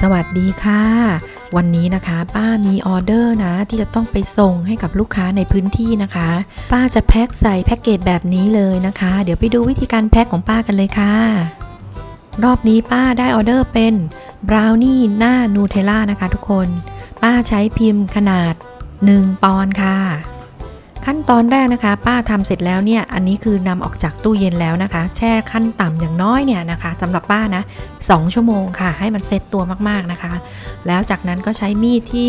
สวัสดีค่ะ วันนี้นะคะป้ามีออเดอร์นะ ที่จะต้องไปส่งให้กับลูกค้าในพื้นที่นะคะ ป้าจะแพ็คใส่แพ็กเกจแบบนี้เลยนะคะ เดี๋ยวไปดูวิธีการแพ็คของป้ากันเลยค่ะ รอบนี้ป้าได้ออเดอร์เป็นบราวนี่หน้านูเทลล่านะคะทุกคน ป้าใช้พิมพ์ขนาด 1 ปอนด์ค่ะ ขั้นตอนแรกนะคะ ป้าทำเสร็จแล้วเนี่ยอันนี้คือนำออกจากตู้เย็นแล้วนะคะ แช่ขั้นต่ำอย่างน้อยเนี่ยนะคะสำหรับป้านะ2ชั่วโมงค่ะ ให้มันเซ็ตตัวมากๆนะคะ แล้วจากนั้นก็ใช้มีดที่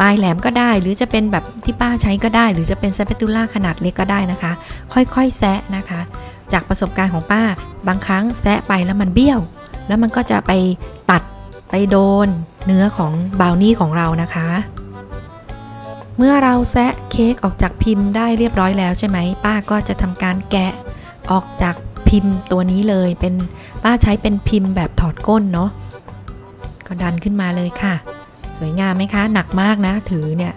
ปลายแหลมก็ได้ หรือจะเป็นแบบที่ป้าใช้ก็ได้ หรือจะเป็นสเปตูล่าขนาดเล็กก็ได้นะคะ ค่อยๆแซะนะคะ จากประสบการณ์ของป้าบางครั้งแซะไปแล้วมันเบี้ยว แล้วมันก็จะไปตัดไปโดนเนื้อของบาวนี่ของเรานะคะ เมื่อเราแซะเค้กออกจากพิมพ์ได้เรียบร้อยแล้วใช่ไหม ป้าก็จะทำการแกะออกจากพิมพ์ตัวนี้เลยเป็นป้าใช้เป็นพิมพ์แบบถอดก้นเนาะก็ดันขึ้นมาเลยค่ะ สวยงามไหมคะ หนักมากนะถือเนี่ย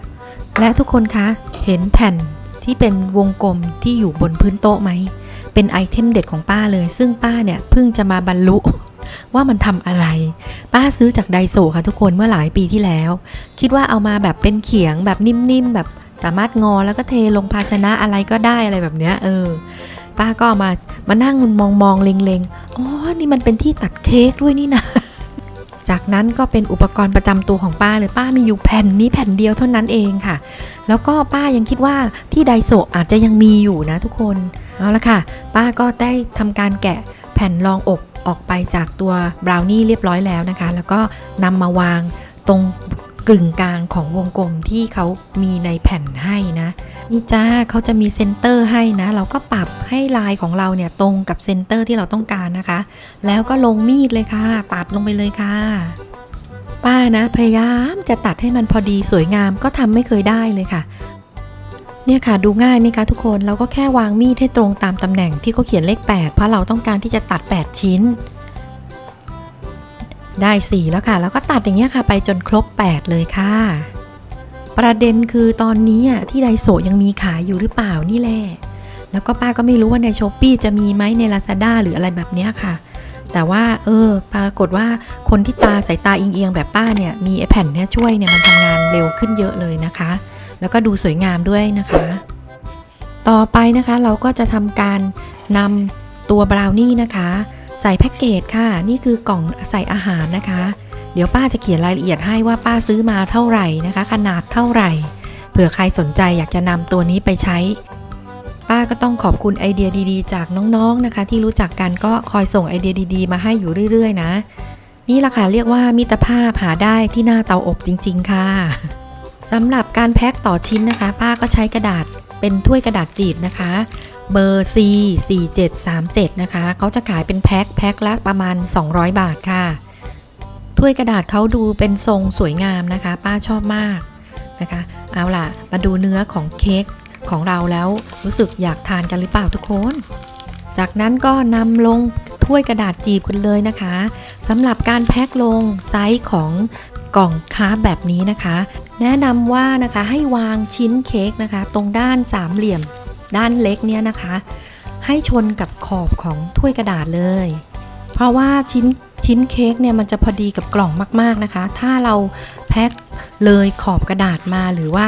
และทุกคนคะเห็นแผ่นที่เป็นวงกลมที่อยู่บนพื้นโต๊ะไหมเป็นไอเทมเด็ดของป้าเลย ซึ่งป้าเนี่ยเพิ่งจะมาบรรลุ ว่ามันทำอะไร ป้าซื้อจากไดโซค่ะทุกคนเมื่อหลายปีที่แล้ว คิดว่าเอามาแบบเป็นเขียงแบบนิ่มๆแบบสามารถงอแล้วก็เทลงภาชนะอะไรก็ได้อะไรแบบเนี้ยเออ ป้าก็มามานั่งมองมองๆเล็งๆอ๋อนี่มันเป็นที่ตัดเค้กด้วยนี่นะจากนั้นก็เป็นอุปกรณ์ประจำตัวของป้าเลยป้ามีอยู่แผ่นนี้แผ่นเดียวเท่านั้นเองค่ะ แล้วก็ป้ายังคิดว่าที่ไดโซอาจจะยังมีอยู่นะทุกคนเอาละค่ะ ป้าก็ได้ทำการแกะ แผ่นรองอกออกไปจากตัวบราวนี่เรียบร้อยแล้วนะคะ แล้วก็นำมาวางตรงกึ่งกลางของวงกลมที่เขามีในแผ่นให้นะนี่จ้าเขาจะมีเซนเตอร์ให้นะ เราก็ปรับให้ลายของเราเนี่ยตรงกับเซนเตอร์ที่เราต้องการนะคะ แล้วก็ลงมีดเลยค่ะ ตัดลงไปเลยค่ะ ป้านะพยายามจะตัดให้มันพอดีสวยงามก็ทำไม่เคยได้เลยค่ะ เนี่ยค่ะดูง่ายไหมคะทุกคนเราก็แค่วางมีดให้ตรงตามตำแหน่งที่เขาเขียนเลข 8 เพราะเราต้องการที่จะตัด 8 ชิ้น ได้ 4 แล้วค่ะ แล้วก็ตัดอย่างเงี้ยค่ะ ไปจนครบ 8 เลยค่ะ ประเด็นคือตอนนี้อะที่ไดโซยังมีขายอยู่หรือเปล่านี่แหละแล้วก็ป้าก็ไม่รู้ว่าในช้อปปีจะมีไหมใน Lazada หรืออะไรแบบเนี้ยค่ะ แต่ว่าเออปรากฏว่าคนที่ตาสายตาเอียงๆแบบป้าเนี่ยมีไอแผ่นเนี้ยช่วยเนี่ยมันทำงานเร็วขึ้นเยอะเลยนะคะ แล้วก็ดูสวยงามด้วยนะคะ ต่อไปนะคะเราก็จะทำการนำตัวบราวนี่นะคะ ใส่แพ็กเกจค่ะ นี่คือกล่องใส่อาหารนะคะ เดี๋ยวป้าจะเขียนรายละเอียดให้ว่าป้าซื้อมาเท่าไหร่นะคะ ขนาดเท่าไหร่เผื่อใครสนใจอยากจะนำตัวนี้ไปใช้ ป้าก็ต้องขอบคุณไอเดียดีๆ จากน้องๆนะคะ ที่รู้จักกันก็คอยส่งไอเดียดีๆ มาให้อยู่เรื่อย ๆ นะนี่ละค่ะเรียกว่ามิตรภาพหาได้ที่หน้าเตาอบจริง ๆ ค่ะ สำหรับการแพ็คต่อชิ้นนะคะ ป้าก็ใช้กระดาษเป็นถ้วยกระดาษจีบนะคะ เบอร์ C 4737 นะคะเขาจะขายเป็นแพ็คแพ็คละประมาณ 200 บาทค่ะ ถ้วยกระดาษเขาดูเป็นทรงสวยงามนะคะ ป้าชอบมากนะคะ เอาล่ะ มาดูเนื้อของเค้กของเราแล้วรู้สึกอยากทานกันหรือเปล่าทุกคน จากนั้นก็นำลง ถ้วยกระดาษจีบกันเลยนะคะสำหรับการแพ็คลงไซส์ของกล่องคาร์บแบบนี้นะคะ แนะนำว่านะคะให้วางชิ้นเค้กนะคะ ตรงด้านสามเหลี่ยม ด้านเล็กเนี่ยนะคะ ให้ชนกับขอบของถ้วยกระดาษเลย เพราะว่าชิ้นชิ้นเค้กเนี่ยมันจะพอดีกับกล่องมากๆนะคะ ถ้าเราแพ็คเลยขอบกระดาษมาหรือว่า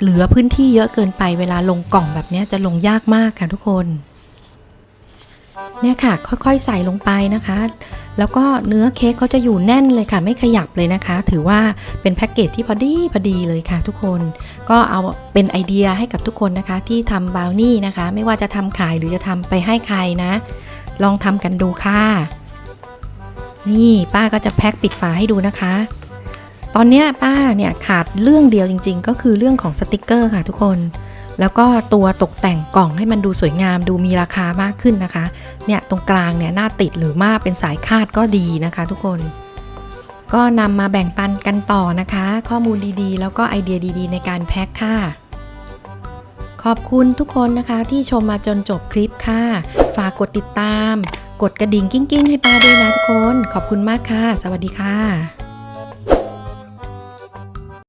เหลือพื้นที่เยอะเกินไปเวลาลงกล่องแบบนี้จะลงยากมากค่ะทุกคน เนี่ยค่ะ ค่อยๆใส่ลงไปนะคะ แล้วก็เนื้อเค้กเขาจะอยู่แน่นเลยค่ะ ไม่ขยับเลยนะคะ ถือว่าเป็นแพ็กเกจที่พอดีพอดีเลยค่ะ ทุกคน ก็เอาเป็นไอเดียให้กับทุกคนนะคะ ที่ทำบราวนี่นะคะ ไม่ว่าจะทำขายหรือจะทำไปให้ใครนะ ลองทำกันดูค่ะ นี่ป้าก็จะแพ็คปิดฝาให้ดูนะคะ ตอนนี้ป้าเนี่ยขาดเรื่องเดียวจริง ๆ ก็คือเรื่องของสติกเกอร์ค่ะทุกคน แล้วก็ตัวตกแต่งกล่องให้มันดูสวยงาม ดูมีราคามากขึ้นนะคะ เนี่ยตรงกลางเนี่ยหน้าติดหรือมาเป็นสายคาดก็ดีนะคะ ทุกคน ก็นำมาแบ่งปันกันต่อนะคะ ข้อมูลดีๆ แล้วก็ไอเดียดีๆ ในการแพ็คค่ะ ขอบคุณทุกคนนะคะ ที่ชมมาจนจบคลิปค่ะ ฝากกดติดตาม กดกระดิ่งกิ้งๆ ให้ป้าด้วยนะทุกคน ขอบคุณมากค่ะ สวัสดีค่ะ